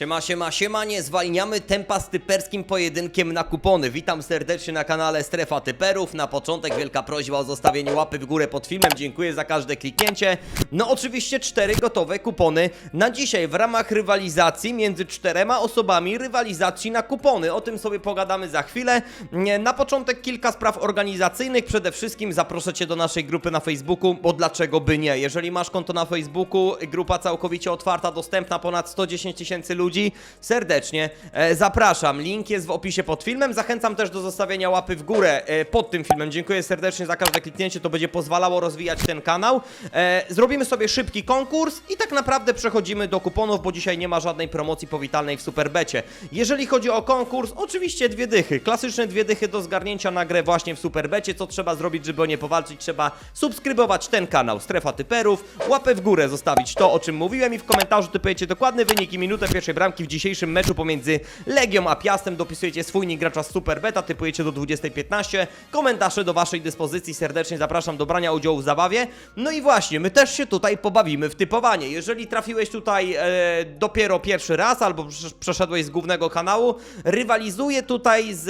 Siema, siema, siema, nie zwalniamy tempa z typerskim pojedynkiem na kupony. Witam serdecznie na kanale Strefa Typerów. Na początek wielka prośba o zostawienie łapy w górę pod filmem. Dziękuję za każde kliknięcie. No oczywiście cztery gotowe kupony na dzisiaj w ramach rywalizacji między czterema osobami rywalizacji na kupony. O tym sobie pogadamy za chwilę. Na początek kilka spraw organizacyjnych. Przede wszystkim zaproszę Cię do naszej grupy na Facebooku, bo dlaczego by nie? Jeżeli masz konto na Facebooku, grupa całkowicie otwarta, dostępna, ponad 110 tysięcy ludzi, serdecznie e, zapraszam. Link jest w opisie pod filmem. Zachęcam też do zostawienia łapy w górę e, pod tym filmem. Dziękuję serdecznie za każde kliknięcie, to będzie pozwalało rozwijać ten kanał. E, zrobimy sobie szybki konkurs i tak naprawdę przechodzimy do kuponów, bo dzisiaj nie ma żadnej promocji powitalnej w Superbecie. Jeżeli chodzi o konkurs, oczywiście dwie dychy. Klasyczne dwie dychy do zgarnięcia na grę właśnie w Superbecie. Co trzeba zrobić, żeby o nie powalczyć? Trzeba subskrybować ten kanał Strefa Typerów, łapę w górę zostawić to, o czym mówiłem i w komentarzu typujecie dokładny wynik i minutę pierwszej bramki w dzisiejszym meczu pomiędzy Legią a Piastem. Dopisujecie swój nick gracza z Superbeta, typujecie do 20.15. Komentarze do waszej dyspozycji. Serdecznie zapraszam do brania udziału w zabawie. No i właśnie, my też się tutaj pobawimy w typowanie. Jeżeli trafiłeś tutaj e, dopiero pierwszy raz albo przesz- przeszedłeś z głównego kanału, rywalizuję tutaj z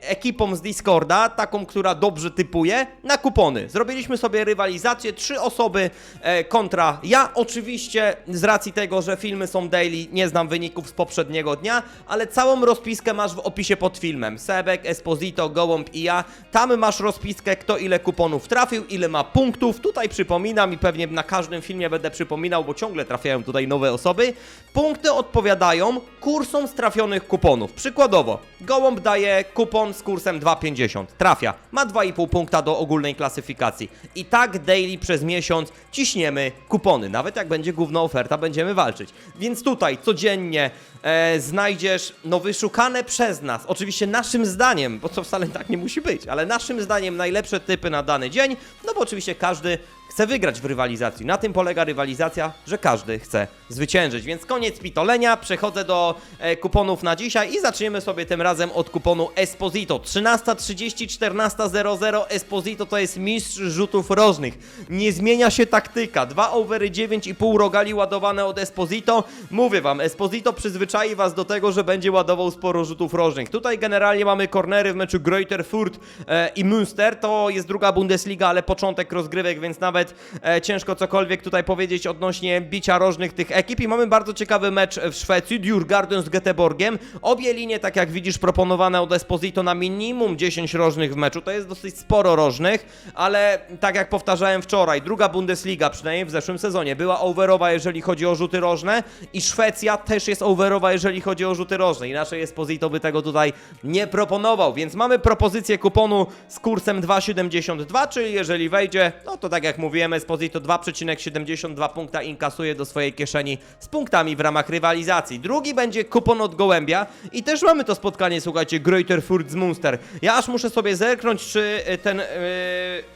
ekipą z Discorda, taką, która dobrze typuje, na kupony. Zrobiliśmy sobie rywalizację, trzy osoby e, kontra ja. Oczywiście z racji tego, że filmy są daily, nie znam wyników z poprzedniego dnia, ale całą rozpiskę masz w opisie pod filmem. Sebek, Esposito, Gołąb i ja. Tam masz rozpiskę, kto ile kuponów trafił, ile ma punktów. Tutaj przypominam i pewnie na każdym filmie będę przypominał, bo ciągle trafiają tutaj nowe osoby. Punkty odpowiadają kursom z trafionych kuponów. Przykładowo, Gołąb daje kupon z kursem 2,50. Trafia. Ma 2,5 punkta do ogólnej klasyfikacji. I tak daily przez miesiąc ciśniemy kupony. Nawet jak będzie główna oferta, będziemy walczyć. Więc tutaj codziennie e, znajdziesz no wyszukane przez nas, oczywiście naszym zdaniem, bo to wcale tak nie musi być, ale naszym zdaniem najlepsze typy na dany dzień, no bo oczywiście każdy chce wygrać w rywalizacji. Na tym polega rywalizacja, że każdy chce zwyciężyć. Więc koniec pitolenia, przechodzę do e, kuponów na dzisiaj i zaczniemy sobie tym razem od kuponu Esposito. 13.30, 14.00 Esposito to jest mistrz rzutów rożnych. Nie zmienia się taktyka. Dwa overy 9,5 rogali ładowane od Esposito. Mówię wam, Esposito przyzwyczai was do tego, że będzie ładował sporo rzutów rożnych. Tutaj generalnie mamy kornery w meczu Greuther Furt e, i Münster. To jest druga Bundesliga, ale początek rozgrywek, więc nawet e, ciężko cokolwiek tutaj powiedzieć odnośnie bicia rożnych tych ekip. I mamy bardzo ciekawy mecz w Szwecji, Djurgården z Göteborgiem. Obie linie, tak jak widzisz, proponowane od Esposito na minimum 10 rożnych w meczu. To jest dosyć sporo rożnych, ale tak jak powtarzałem wczoraj, druga Bundesliga, przynajmniej w zeszłym sezonie, była overowa, jeżeli chodzi o rzuty rożne i Szwecja też jest overowa, jeżeli chodzi o rzuty rożne. Inaczej Esposito by tego tutaj nie proponował, więc mamy propozycję kuponu z kursem 2,72, czyli jeżeli wejdzie, no to tak jak mówiłem, Esposito 2,72 punkta inkasuje do swojej kieszeni z punktami w ramach rywalizacji. Drugi będzie kupon od Gołębia i też mamy to spotkanie, słuchajcie, Greuther Furt z Munster. Ja aż muszę sobie zerknąć, czy y, ten, yy,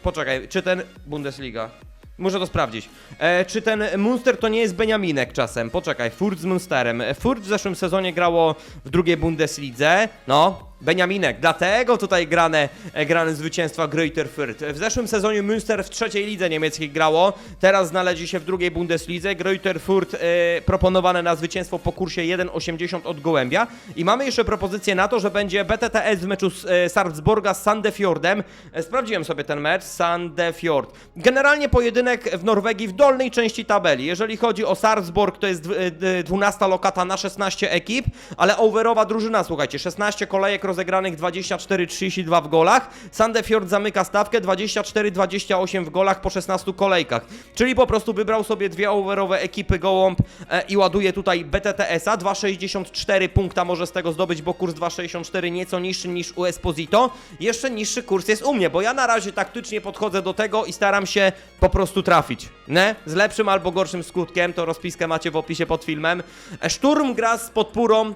poczekaj, czy ten Bundesliga. Muszę to sprawdzić. E, czy ten Munster to nie jest Beniaminek czasem? Poczekaj, Furt z Munsterem. E, Furt w zeszłym sezonie grało w drugiej Bundeslidze. No, Beniaminek. Dlatego tutaj grane, e, grane zwycięstwa Greuther Furt. W zeszłym sezonie Münster w trzeciej lidze niemieckiej grało. Teraz znaleźli się w drugiej Bundeslidze. Greuther Furt e, proponowane na zwycięstwo po kursie 1,80 od Gołębia. I mamy jeszcze propozycję na to, że będzie BTTS w meczu z e, Sarpsborga z Sandefjordem. Sprawdziłem sobie ten mecz. Sandefjord. Generalnie pojedynek w Norwegii w dolnej części tabeli. Jeżeli chodzi o Sarpsborg, to jest dw- e, d- 12 lokata na 16 ekip, ale overowa drużyna, słuchajcie, 16 kolejek rozegranych, 24-32 w golach. Sandefjord zamyka stawkę 24-28 w golach po 16 kolejkach. Czyli po prostu wybrał sobie dwie overowe ekipy Gołąb e, i ładuje tutaj BTTS-a. 2,64 punkta może z tego zdobyć, bo kurs 2,64 nieco niższy niż u Esposito. Jeszcze niższy kurs jest u mnie, bo ja na razie taktycznie podchodzę do tego i staram się po prostu trafić. Ne? Z lepszym albo gorszym skutkiem, to rozpiskę macie w opisie pod filmem. E, Szturm gra z podpórą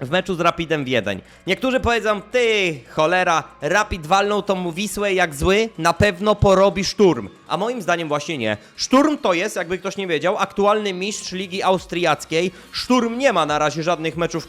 w meczu z Rapidem Wiedeń. Niektórzy powiedzą, ty cholera, Rapid walnął tą Wisłę jak zły, na pewno porobi szturm. A moim zdaniem właśnie nie. Szturm to jest, jakby ktoś nie wiedział, aktualny mistrz Ligi Austriackiej. Szturm nie ma na razie żadnych meczów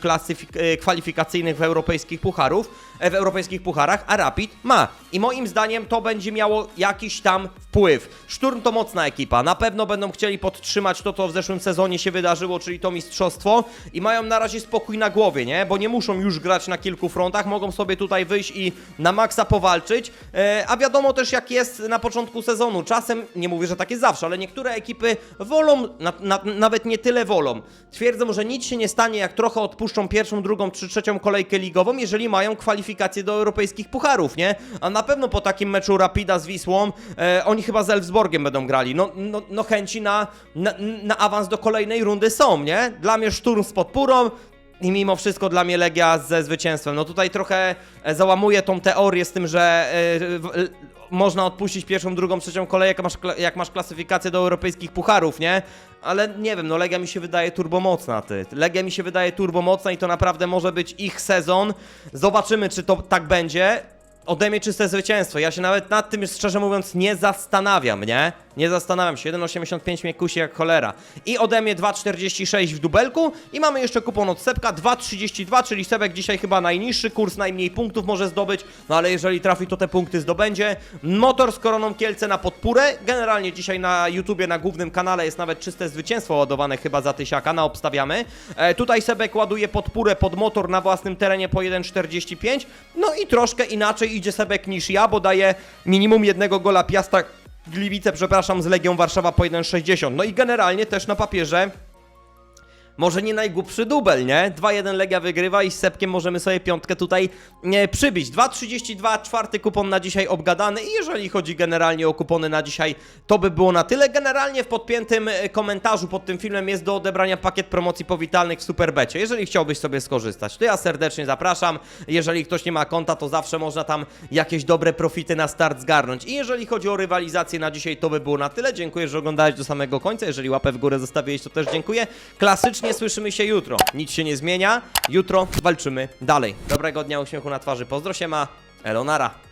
e, kwalifikacyjnych w europejskich pucharów, e, w europejskich pucharach, a Rapid ma. I moim zdaniem to będzie miało jakiś tam wpływ. Szturm to mocna ekipa, na pewno będą chcieli podtrzymać to, co w zeszłym sezonie się wydarzyło, czyli to mistrzostwo i mają na razie spokój na głowie, nie? Bo nie muszą już grać na kilku frontach, mogą sobie tutaj wyjść i na maksa powalczyć, e, a wiadomo też jak jest na początku sezonu. Czasem, nie mówię, że tak jest zawsze, ale niektóre ekipy wolą, na, na, nawet nie tyle wolą. Twierdzą, że nic się nie stanie, jak trochę odpuszczą pierwszą, drugą czy trzecią kolejkę ligową, jeżeli mają kwalifikacje do europejskich pucharów, nie? A na pewno po takim meczu Rapida z Wisłą, e, oni chyba z Elfsborgiem będą grali. No, no, no chęci na, na, na awans do kolejnej rundy są, nie? Dla mnie szturm z podpórą, i mimo wszystko dla mnie Legia ze zwycięstwem. No tutaj trochę e, załamuję tą teorię z tym, że e, l- można odpuścić pierwszą, drugą, trzecią kolejkę, jak masz, jak masz klasyfikację do europejskich pucharów, nie? Ale nie wiem, no Legia mi się wydaje turbomocna, ty. Legia mi się wydaje turbomocna i to naprawdę może być ich sezon. Zobaczymy, czy to tak będzie. Ode mnie czyste zwycięstwo. Ja się nawet nad tym, szczerze mówiąc, nie zastanawiam, nie? Nie zastanawiam się. 1,85 mnie kusi jak cholera. I ode mnie 2,46 w dubelku. I mamy jeszcze kupon od Sepka 2,32, czyli Sebek dzisiaj chyba najniższy kurs, najmniej punktów może zdobyć. No ale jeżeli trafi, to te punkty zdobędzie. Motor z koroną Kielce na podpórę. Generalnie dzisiaj na YouTubie, na głównym kanale jest nawet czyste zwycięstwo ładowane chyba za tysiaka, na obstawiamy. E, tutaj Sebek ładuje podpórę pod motor na własnym terenie po 1,45. No i troszkę inaczej idzie Sebek niż ja, bo daje minimum jednego gola Piasta Gliwice, przepraszam, z Legią Warszawa po 1,60. No i generalnie też na papierze może nie najgłupszy dubel, nie? 2-1 Legia wygrywa i z Sepkiem możemy sobie piątkę tutaj nie, przybić. 2,32, czwarty kupon na dzisiaj obgadany i jeżeli chodzi generalnie o kupony na dzisiaj, to by było na tyle. Generalnie w podpiętym e, komentarzu pod tym filmem jest do odebrania pakiet promocji powitalnych w Superbecie. Jeżeli chciałbyś sobie skorzystać, to ja serdecznie zapraszam. Jeżeli ktoś nie ma konta, to zawsze można tam jakieś dobre profity na start zgarnąć. I jeżeli chodzi o rywalizację na dzisiaj, to by było na tyle. Dziękuję, że oglądałeś do samego końca. Jeżeli łapę w górę zostawiłeś, to też dziękuję. Klasycznie słyszymy się jutro. Nic się nie zmienia. Jutro walczymy dalej. Dobrego dnia, uśmiechu na twarzy. Pozdro się ma. Elonara.